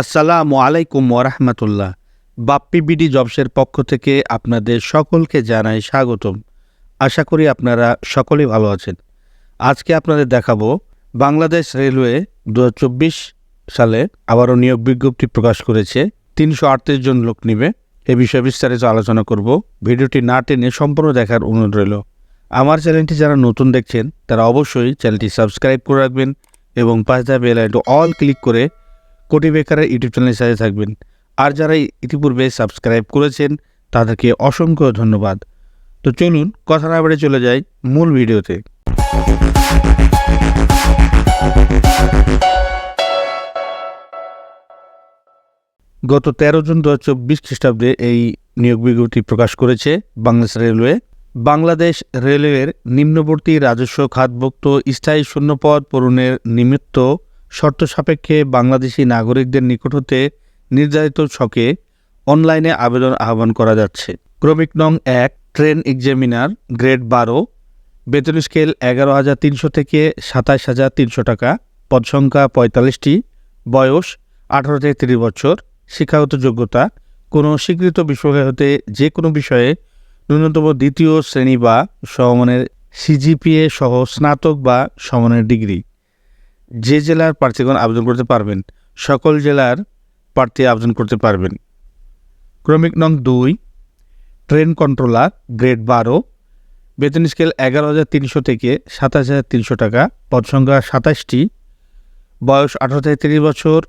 আসসালামু আলাইকুম ওরহমতুল্লাহ বাপ্পি বিডি জবসের পক্ষ থেকে আপনাদের সকলকে জানাই স্বাগতম। আশা করি আপনারা সকলেই ভালো আছেন। আজকে আপনাদের দেখাবো বাংলাদেশ রেলওয়ে দু হাজার চব্বিশ সালে আবারও নিয়োগ বিজ্ঞপ্তি প্রকাশ করেছে। তিনশো আটত্রিশ জন লোক নিবে। এ বিষয়ে বিস্তারিত আলোচনা করব। ভিডিওটি না টেনে সম্পূর্ণ দেখার অনুরোধ রইল। আমার চ্যানেলটি যারা নতুন দেখছেন, তারা অবশ্যই চ্যানেলটি সাবস্ক্রাইব করে রাখবেন এবং পাশে বেল অল ক্লিক করে কোটি বেকারের ইউটিউব চ্যানেলের সাথে থাকবেন। আর যারা ইতিপূর্বে সাবস্ক্রাইব করেছেন, তাদেরকে অসংখ্য ধন্যবাদ। তো চলুন, কথা না বেড়ে চলে যাই মূল ভিডিওতে। গত তেরো জুন দু হাজার চব্বিশ খ্রিস্টাব্দে এই নিয়োগ বিজ্ঞপ্তি প্রকাশ করেছে বাংলাদেশ রেলওয়ে। বাংলাদেশ রেলওয়ের নিম্নবর্তী রাজস্ব খাতভুক্ত স্থায়ী শূন্যপদ পূরণের নিমিত্ত শর্ত সাপেক্ষে বাংলাদেশি নাগরিকদের নিকট হতে নির্ধারিত ছকে অনলাইনে আবেদন আহ্বান করা যাচ্ছে। ক্রমিক নং এক, ট্রেন এক্সামিনার, গ্রেড বারো, বেতন স্কেল এগারো হাজার তিনশো থেকে সাতাশ হাজার তিনশো টাকা, পদ সংখ্যা পঁয়তাল্লিশটি, বয়স আঠারো থেকে তিরিশ বছর, শিক্ষাগত যোগ্যতা, কোনো স্বীকৃত বিশ্ববিদ্যালয় হতে যে কোনো বিষয়ে ন্যূনতম দ্বিতীয় শ্রেণি বা সমমানের সিজিপিএ সহ স্নাতক বা সমমানের ডিগ্রি। যে জেলার প্রার্থীগণ আবেদন করতে পারবেন, সকল জেলার প্রার্থী আবেদন করতে পারবেন। ক্রমিক নং দুই, ট্রেন কন্ট্রোলার গ্রেড বারো, বেতন স্কেল এগারো হাজার তিনশো থেকে সাতাশ হাজার তিনশো টাকা পদ সংখ্যা সাতাশটি, বয়স আঠারো থেকে তিরিশ বছর,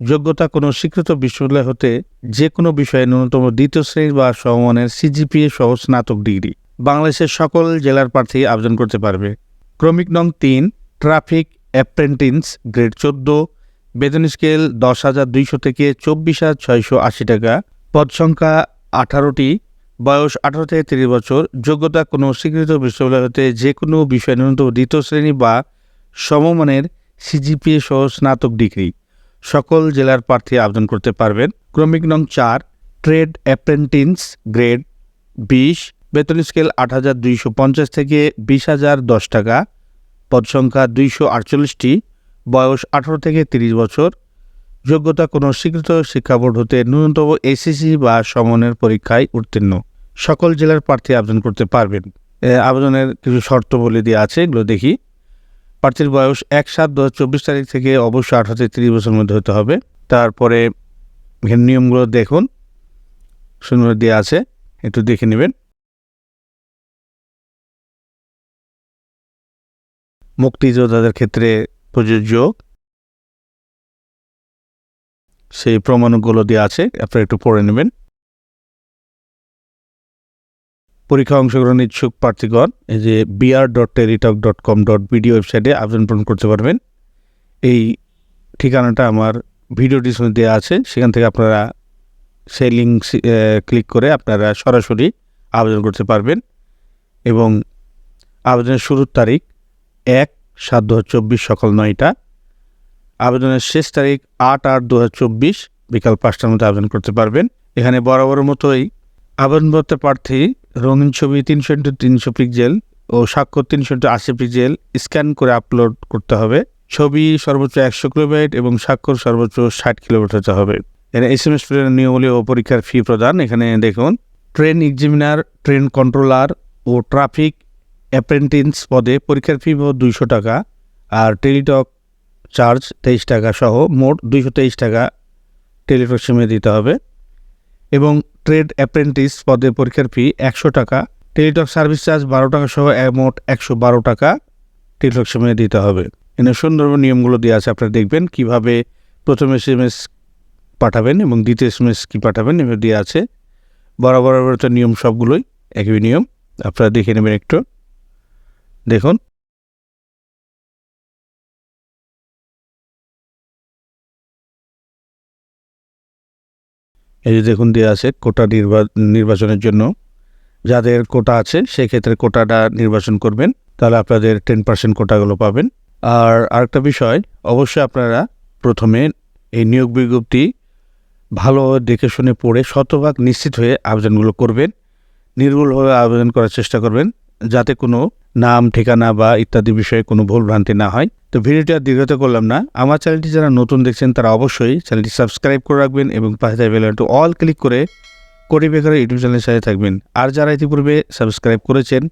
যোগ্যতা কোনো স্বীকৃত বিশ্ববিদ্যালয় হতে যে কোনো বিষয়ে ন্যূনতম দ্বিতীয় শ্রেণি বা সমমানের সিজিপিএ সহ স্নাতক ডিগ্রি। বাংলাদেশের সকল জেলার প্রার্থী আবেদন করতে পারবে। ক্রমিক নং তিন, ট্রাফিক অ্যাপ্রেন্টিন্স গ্রেড চোদ্দ, বেতন স্কেল দশ হাজার দুইশো থেকে চব্বিশ হাজার ছয়শো আশি টাকা। পদ সংখ্যা আঠারোটি, বয়স আঠারো থেকে তিরিশ বছর, যোগ্যতা কোনো স্বীকৃত বিশ্ববিদ্যালয় হতে যে কোনো বিষয়ে ন্যূনতম দ্বিতীয় শ্রেণি বা সমমানের সিজিপিএ সহ স্নাতক ডিগ্রি। সকল জেলার প্রার্থী আবেদন করতে পারবেন। ক্রমিক নং চার, ট্রেড অ্যাপ্রেন্টিন্স গ্রেড বিশ, বেতন স্কেল আট হাজার দুইশো পঞ্চাশ থেকে বিশ হাজার দশ টাকা। পদ সংখ্যা দুইশো আটচল্লিশটি, বয়স আঠারো থেকে তিরিশ বছর। যোগ্যতা কোনো স্বীকৃত শিক্ষা বোর্ড হতে ন্যূনতম এসএসসি বা সমনের পরীক্ষায় উত্তীর্ণ। সকল জেলার প্রার্থী আবেদন করতে পারবেন। আবেদনের কিছু শর্ত বলে দিয়ে আছে, এগুলো দেখি। প্রার্থীর বয়স এক সাত দু চব্বিশ তারিখ থেকে অবশ্যই আঠারো থেকে তিরিশ বছরের মধ্যে হতে হবে। তারপরে নিয়মগুলো দেখুন। সুন্দর দেওয়া আছে, একটু দেখে নেবেন। মুক্তিযোদ্ধাদের ক্ষেত্রে প্রযোজ্য সেই প্রমাণগুলো দেওয়া আছে, আপনারা একটু পড়ে নেবেন। পরীক্ষা অংশগ্রহণ ইচ্ছুক প্রার্থীগণ, এই যে BR dot Teletalk dot com dot BD ওয়েবসাইটে আবেদন পূরণ করতে পারবেন। এই ঠিকানাটা আমার ভিডিও ডিসপ্লে দেওয়া আছে, সেখান থেকে আপনারা সেই লিঙ্ক ক্লিক করে আপনারা সরাসরি আবেদন করতে পারবেন। এবং আবেদনের শুরুর তারিখ এক সাত দু চব্বিশ সকাল নয়টা। আবেদনের শেষ তারিখ আট আট দু চব্বিশ, বিকাল পাঁচটার মধ্যে আবেদন করতে পারবেন। এখানে বরাবর মতোই আবেদনপত্র প্রার্থী, রঙিন ছবি তিনশো ইন্টু তিনশো পিক্সেল ও স্বাক্ষর তিনশো ইন্টু আশি পিক্সেল স্ক্যান করে আপলোড করতে হবে। ছবি সর্বোচ্চ একশো কিলোবাইট এবং স্বাক্ষর সর্বোচ্চ ষাট কিলোবাইট হতে হবে। এখানে এস এম এস নিয়মগুলি ও পরীক্ষার ফি প্রদান। এখানে দেখুন ট্রেন এক্সামিনার ট্রেন কন্ট্রোলার ও ট্রাফিক অ্যাপ্রেন্টিন্স পদে পরীক্ষার ফি দুইশো টাকা আর টেলিটক চার্জ তেইশ টাকা সহ মোট দুইশো তেইশ টাকা টেলিটক সিমে দিতে হবে। এবং ট্রেড অ্যাপ্রেন্টিস পদে পরীক্ষার ফি একশো টাকা, টেলিটক সার্ভিস চার্জ বারো টাকা সহ মোট একশো বারো টাকা টেলিটক সিমে দিতে হবে। এনে সুন্দর নিয়মগুলো দেওয়া আছে, আপনারা দেখবেন কীভাবে প্রথম এস এম এস পাঠাবেন এবং দ্বিতীয় এস এম এস কী পাঠাবেন এভাবে দেওয়া আছে। বরাবর নিয়ম সবগুলোই, একই নিয়ম। আপনারা দেখে নেবেন একটু। দেখুন। এই যে দেখুন দেওয়া আছে কোটা নির্বা- নির্বাচনের জন্য। যাদের কোটা আছে, সেক্ষেত্রে কোটাটা নির্বাচন করবেন, তাহলে আপনাদের টেন পার্সেন্ট কোটাগুলো পাবেন। আর আরেকটা বিষয়, অবশ্যই আপনারা প্রথমে এই নিয়োগ বিজ্ঞপ্তি ভালো দেখে শুনে পড়ে শতভাগ নিশ্চিত হয়ে আবেদনগুলো করবেন, নির্ভুলভাবে আবেদন করার চেষ্টা করবেন। যাতে কোনো নাম, ঠিকানা বা ইত্যাদি বিষয়ে কোনো ভুল ভ্রান্তি না হয়। তো ভিডিওটি আর দীর্ঘত করলাম না। আমার চ্যানেলটি যারা নতুন দেখছেন, তারা অবশ্যই চ্যানেলটি সাবস্ক্রাইব করে রাখবেন এবং পাশে টু অল ক্লিক করে কোটি বেকার ইউটিউব চ্যানেলের সাথে থাকবেন। আর যারা ইতিপূর্বে সাবস্ক্রাইব করেছেন,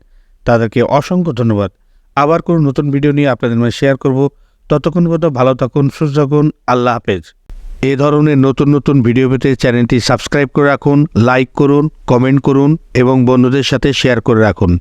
তাদেরকে অসংখ্য ধন্যবাদ। আবার কোনো নতুন ভিডিও নিয়ে আপনাদের মাঝে শেয়ার করব। ততক্ষণ পর্যন্ত ভালো থাকুন, সুস্থ থাকুন, আল্লাহ হাফেজ। এই ধরনের নতুন নতুন ভিডিও পেতে চ্যানেলটি সাবস্ক্রাইব করে রাখুন, লাইক করুন, কমেন্ট করুন এবং বন্ধুদের সাথে শেয়ার করে রাখুন।